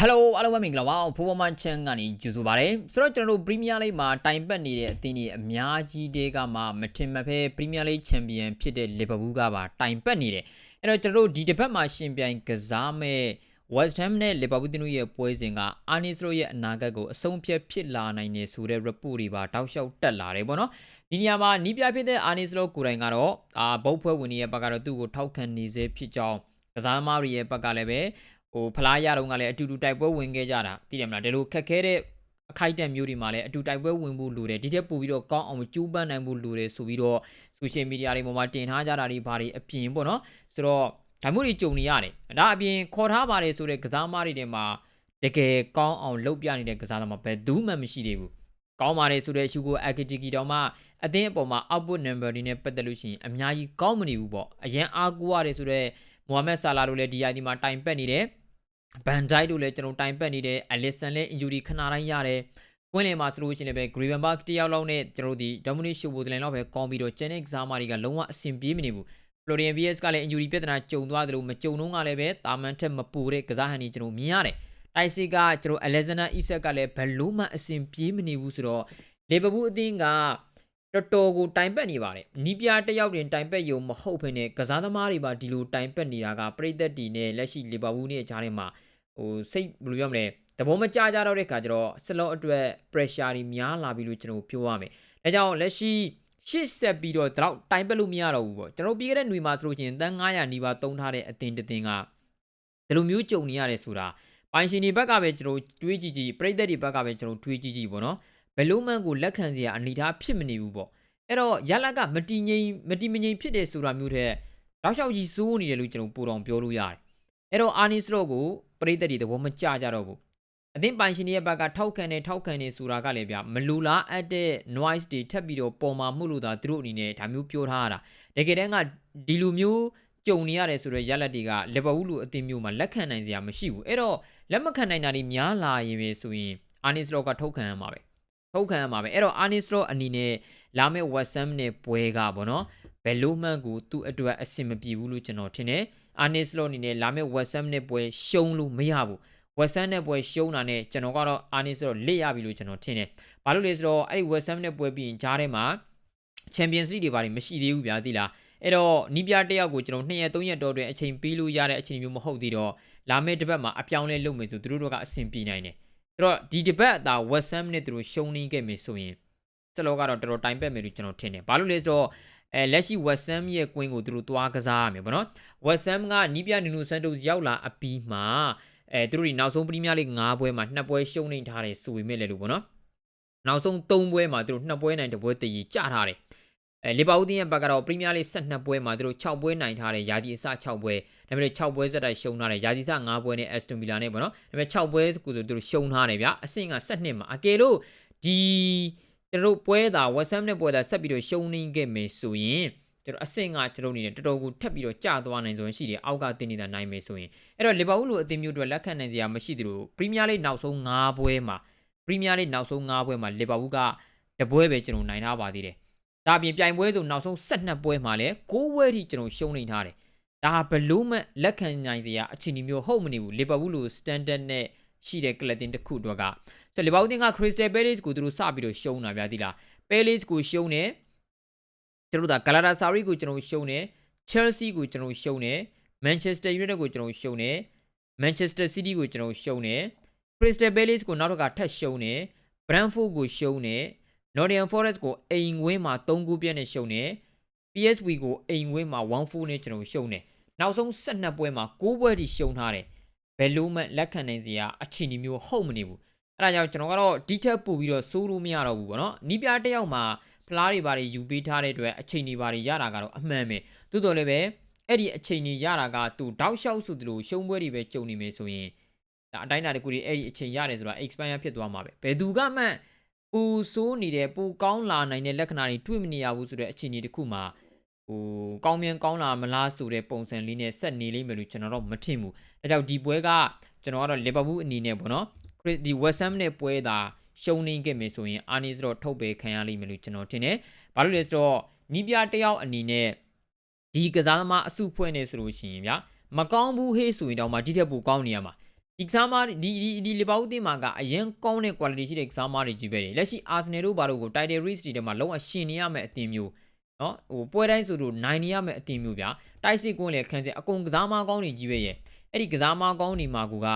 Hello အားလုံးပဲမင်္ဂလာပါဖိုးပေါ်မန်ချန်ကနေကြိုဆိုပါရစေဆိုတော့ကျွန်တော်တို့ Premier League မှာတိုင်ပတ်နေတဲ့အသင်းကြီးအများကြီးတဲကမှမထင်မှတ်ဖဲ Premier League Champion ဖြစ်တဲ့ Liverpool ကပါတိုင်ပတ်နေတယ်အဲ့တော့ကျွန်တော်တို့ဒီတစ်ပတ်မှာရှင်ပြိုင်ကစားမဲ့ West Ham နဲ့ Liverpool တင်းတို့ရဲ့ပွဲစဉ်က Arne Slot ရဲ့အနာဂတ်ကိုအဆုံးဖြတ်ဖြစ်လာနိုင်တယ်ဆိုတဲ့ report တွေပါတောက်လျှောက်တက်လာတယ်ပေါ့နော်ဒီနေရာမှာနီးပြဖြစ်တဲ့ Arne Slot ကိုယ်တိုင်ကတော့အာဘုတ်ဖွဲ့ဝင်တွေရဲ့ဘက်ကတော့သူ့ကိုထောက်ခံနေစေဖြစ်ကြောင်းကစားသမားတွေရဲ့ဘက်ကလည်းပဲ ဟိုဖလားရတော့ကလည်းအတူတူတိုက်ပွဲဝင်ခဲ့ကြတာသိတယ်မလားဒီလိုခက်ခဲတဲ့အခိုက်အတန့်မျိုးတွေမှာလည်းအတူတိုက်ပွဲဝင်ဖို့လိုတယ်ဒီထက်ပိုပြီးတော့ကောင်းအောင်ကြိုးပမ်းနိုင်ဖို့လိုတယ်ဆိုပြီးတော့ social media တွေပေါ်မှာတင်ထားကြတာတွေဘာတွေအပြင်ပေါ့နော်ဆိုတော့ဒါမျိုးတွေကြုံနေရတယ်ဒါအပြင်ခေါ်ထားပါတယ်ဆိုတဲ့ကစားသမားတွေထဲမှာတကယ်ကောင်းအောင်လုပ်ပြနေတဲ့ကစားသမားဘယ်သူမှမရှိသေးဘူးကောင်းပါတယ်ဆိုတဲ့ရှူကိုအကတီကီတောင်မှအသင်းအပေါ်မှာ output number တွေနဲ့ပတ်သက်လို့ရှိရင်အများကြီးကောင်းမနေဘူးပေါ့အရင်အားကိုးရတယ်ဆိုတော့မိုဟာမက်ဆာလာတို့လည်းဒီ ID မှာတိုင်ပတ်နေတယ် ဘန်ဒိုက်တို့လည်းကျွန်တော်တိုင်ပတ်နေတယ်အလစ်ဆန်လည်း injury ခဏတိုင်းရတယ်ကွင်းလယ်မှာဆိုလို့ရှိရင်လည်းပဲ Gravenberch တယောက်လောက်နဲ့ကျွန်တော်ဒီ Dominic Szoboszlai လောက်ပဲကောင်းပြီးတော့ Janik Zama တွေကလုံးဝအဆင်ပြေမနေဘူး Florian Wirtz ကလည်း injury ပြဿနာကြုံသွားတယ်လို့မကြုံတော့ကလည်းပဲတာမန်ထက်မပူတဲ့ကစားဟန်ကြီးကျွန်တော်မြင်ရတယ်တိုက်စစ်ကကျွန်တော် Alexander Isak ကလည်းဘလို့မှအဆင်ပြေမနေဘူးဆိုတော့ Liverpool အသင်းက တော်တော်ကိုတိုင်ပတ်နေပါတယ်နီးပြတယောက်တင်တိုင်ပတ်ရုံမဟုတ်ဘဲနဲ့ကစားသမားတွေပါဒီလိုတိုင်ပတ်နေတာကပြိသက်တီနဲ့လက်ရှိ Liverpool နဲ့ကြားထဲမှာဟိုစိတ်ဘယ်လိုပြောမလဲတဘောမကြကြတော့တဲ့ခါကျတော့စလော့အတွက် pressure တွေများလာပြီလို့ကျွန်တော်ပြောရမယ်ဒါကြောင့်လက်ရှိရှစ်ဆက်ပြီးတော့တော့တိုင်ပတ်လို့မရတော့ဘူးပေါ့ကျွန်တော်ပြီးခဲ့တဲ့ຫນွေမှာဆိုလို့ချင်းတန်း900နီးပါးတုံးထားတဲ့အတင်တတင်ကဒီလိုမျိုးကြုံနေရတယ်ဆိုတာပိုင်ရှင်တွေဘက်ကပဲကျွန်တော်တွေးကြည့်ကြည့်ပြိသက်တွေဘက်ကပဲကျွန်တော်တွေးကြည့်ကြည့်ပေါ့နော် ဘယ်လိုမှန်ကိုလက်ခံစရာအနေထားဖြစ်မနေဘူးပေါ့အဲ့တော့ရလကမတီငိမ့်မတီမငိမ့်ဖြစ်တယ်ဆိုတာမျိုးတဲ့တောက်လျှောက်ကြီးစိုးနေတယ်လို့ကျွန်တော်ပို့တော်ပြောလို့ရတယ်အဲ့တော့အာနီစလော့ကိုပြိသက်တွေသဘောမကျကြတော့ဘူးအသင်းပိုင်ရှင်ရဲ့ဘက်ကထောက်ခံနေထောက်ခံနေဆိုတာကလည်းဗျမလူလားအပ်တဲ့ noise တွေထပ်ပြီးတော့ပေါ်မှာမှုလို့သာသူတို့အနေနဲ့ဒါမျိုးပြောထားရတာတကယ်တမ်းကဒီလိုမျိုးကြုံနေရတယ်ဆိုတော့ရလက်တွေကလီဗာပူးလိုအသင်းမျိုးမှာလက်ခံနိုင်စရာမရှိဘူးအဲ့တော့လက်မခံနိုင်တာတွေများလာရင်ပဲဆိုရင်အာနီစလော့ကထုတ်ခံရမှာပဲ ထုတ်ခံရမှာပဲအဲ့တော့အာနီစလော့အနေနဲ့လာမယ့်ဝက်ဆမ်နဲ့ပွဲကပေါ့နော်ဘယ်လိုမှန်ကိုသူ့အတွက်အဆင်မပြေဘူးလို့ကျွန်တော်ထင်တယ်အာနီစလော့အနေနဲ့လာမယ့်ဝက်ဆမ်နဲ့ပွဲရှုံးလို့မရဘူးဝက်ဆမ်နဲ့ပွဲရှုံးတာနဲ့ကျွန်တော်ကတော့အာနီဆိုတော့လက်ရပြီလို့ကျွန်တော်ထင်တယ်။ဘာလို့လဲဆိုတော့အဲ့ဒီဝက်ဆမ်နဲ့ပွဲပြီးရင်ဂျားထဲမှာချန်ပီယံစ်လိတွေဘာတွေမရှိသေးဘူးဗျာသိလား။အဲ့တော့နီးပြတယောက်ကိုကျွန်တော်2ရက်3ရက်တော့တွင်အချိန်ပေးလို့ရတဲ့အချိန်မျိုးမဟုတ်သေးတော့လာမယ့်တစ်ပတ်မှာအပြောင်းလဲလုပ်မယ်ဆိုသူတို့တို့ကအဆင်ပြေနိုင်တယ်။ အဲ့တော့ဒီတစ်ပတ်အသာဝက်ဆမ်နဲ့သူတို့ရှုံးနေခဲ့မယ်ဆိုရင်စလောကတော့တော်တော်တိုင်ပတ်မယ်လို့ကျွန်တော်ထင်တယ်။ဘာလို့လဲဆိုတော့အဲလက်ရှိ West Ham ရဲ့ကွင်းကိုသူတို့သွားကစားရမယ်ပေါ့နော်။ West Ham ကနီးပြနီနိုဆန်တိုရောက်လာအပြီးမှာအဲသူတို့ဒီနောက်ဆုံးပရီးမီးယားလိ9ပွဲမှာ2ပွဲရှုံးနေထားတယ်ဆိုပေမဲ့လည်းလို့ပေါ့နော်နောက်ဆုံး3ပွဲမှာသူတို့2ပွဲနိုင်1ပွဲတည်ကြီးကျထားတယ် အဲလီဗာပူးတင်းရဲ့ဘက်ကတော့ပရီးမီးယားလိ12ပွဲမှာသူတို့6ပွဲနိုင်ထားတယ်ယာဒီအစ6ပွဲဒါပေမဲ့6ပွဲဆက်တိုက်ရှုံးထားတယ်ယာဒီစ9ပွဲနဲ့အက်စတွန်ဗီလာနဲ့ပေါ့နော်ဒါပေမဲ့6ပွဲကိုသူတို့ရှုံးထားတယ်ဗျအဆင့်က12မှာအကယ်လို့ဒီသူတို့ပွဲတာဝက်ဆမ်နဲ့ပွဲတာဆက်ပြီးတော့ရှုံးနေခဲ့မယ်ဆိုရင်ကျွန်တော်အဆင့်ကကျွန်တော်အနေနဲ့တော်တော်ကိုထပ်ပြီးတော့ကျသွားနိုင်ဆိုရင်ရှိတယ်အောက်ကတင်းနေတာနိုင်မယ်ဆိုရင်အဲ့တော့လီဗာပူးလိုအသင်းမျိုးတွေလက်ခံနိုင်စရာမရှိသလိုပရီးမီးယားလိနောက်ဆုံး9ပွဲမှာပရီးမီးယားလိနောက်ဆုံး9ပွဲမှာလီဗာပူးကတပွဲပဲကျွန်တော်နိုင်ထားပါသေးတယ် ဒါအပြင်ပြိုင်ပွဲဆိုနောက်ဆုံး12ပွဲမှာလည်း6ပွဲထိကျွန်တော်ရှုံးနေထားတယ်ဒါဘလို့မှလက်ခံနိုင်စရာအခြေအနေမျိုးဟုတ်မနေဘူးလီဗာပူးလို standard နဲ့ရှိတဲ့ကလပ်တင်တစ်ခုတော့ကဆိုလီဗာပူးတင်က Crystal Palace ကိုသူတို့စပြီးတော့ရှုံးတာဗျာဒီလား Palace ကိုရှုံးတယ်ကျွန်တော်တို့ကဂလာတာဆာရီကိုကျွန်တော်ရှုံးတယ် Chelsea ကိုကျွန်တော်ရှုံးတယ် Manchester United ကိုကျွန်တော်ရှုံးတယ် Manchester City ကိုကျွန်တော်ရှုံးတယ် Crystal Palace ကိုနောက်တစ်ခါထပ်ရှုံးတယ် Brentford ကိုရှုံးတယ် Nottingham Forest ကိုအိမ်ဝင်းမှာ3ဂိုးပြည့်နဲ့ရှုံးတယ် PSV ကိုအိမ်ဝင်းမှာ1-4နဲ့ကျွန်တော်ရှုံးတယ်နောက်ဆုံး12ပွဲမှာ6ပွဲထိရှုံးထားတယ်ဘယ်လိုမှလက်ခံနိုင်စရာအခြေအနေမျိုးဟုတ်မနေဘူးအဲ့ဒါကြောင့်ကျွန်တော်ကတော့ဒီထက်ပိုပြီးတော့စိုးလို့မရတော့ဘူးပေါ့နော်နီးပြတယောက်မှာဖလားတွေဘာတွေယူပေးထားတဲ့အတွက်အချိန်တွေဘာတွေရတာကတော့အမှန်ပဲသို့တော်လည်းပဲအဲ့ဒီအချိန်တွေရတာကသူတောက်လျှောက်ဆိုသလိုရှုံးပွဲတွေပဲကြုံနေမယ်ဆိုရင်ဒါအတိုင်းအတာတကူတွေအဲ့ဒီအချိန်ရတယ်ဆိုတာ expire ဖြစ်သွားမှာပဲဘယ်သူကမှ ပူဆိုးနေတဲ့ပူကောင်းလာနိုင်တဲ့လက္ခဏာတွေတွေ့မနေရဘူးဆိုတဲ့အခြေအနေတခုမှာဟိုကောင်းမြန်ကောင်းလာမလားဆိုတဲ့ပုံစံလေးနဲ့ဆက်နေလိမ့်မယ်လို့ကျွန်တော်တော့မထင်ဘူးဒါကြောင့်ဒီပွဲကကျွန်တော်ကတော့လီဗာပူးအနေနဲ့ပေါ့နော်ဒီဝက်ဆမ်နဲ့ပွဲတာရှုံးနေခဲ့မယ်ဆိုရင်အာနီစတော့ထုတ်ပေးခံရလိမ့်မယ်လို့ကျွန်တော်ထင်တယ်။ဘာလို့လဲဆိုတော့နီးပြတယောက်အနေနဲ့ဒီကစားသမားအစုဖွဲ့နေဆိုလို့ရှိရင်ဗျာမကောင်းဘူးဟေးဆိုရင်တော့မှဒီထက်ပိုကောင်းနေရမှာ ဒီကစားမဒီဒီဒီလီဗာပူးတင်းမှာကအရင်ကောင်းတဲ့ quality ရှိတဲ့ကစားမတွေကြီးပဲတယ်လက်ရှိ Arsenal တို့ဘာလို့ကို title race တွေထဲမှာလုံးဝရှင်နေရမယ့်အသင်းမျိုးနော်ဟိုပွဲတိုင်းဆိုလို့နိုင်နေရမယ့်အသင်းမျိုးဗျာတိုက်စစ်ကွင်းလည်းခန်းစက်အကုန်ကစားမကောင်းတွေကြီးပဲရဲ့အဲ့ဒီကစားမကောင်းတွေမှာကူက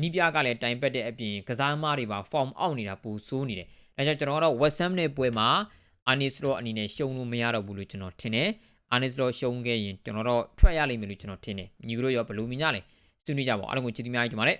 နီးပြကလည်းတိုင်ပတ်တဲ့အပြင်ကစားမတွေပါ form အောက်နေတာပူဆိုးနေတယ်ဒါကြောင့်ကျွန်တော်ကတော့ West Ham နဲ့ပွဲမှာ Arnis တော့အနေနဲ့ရှုံလို့မရတော့ဘူးလို့ကျွန်တော်ထင်တယ် Arnis တော့ရှုံခဲ့ရင်ကျွန်တော်တော့ထွက်ရလိမ့်မယ်လို့ကျွန်တော်ထင်တယ်ညီကတို့ရောဘယ်လိုမြင်ကြလဲ ဆွေးနွေးကြပါဦးအားလုံးကိုချစ်သီးများကြီးကြပါမယ်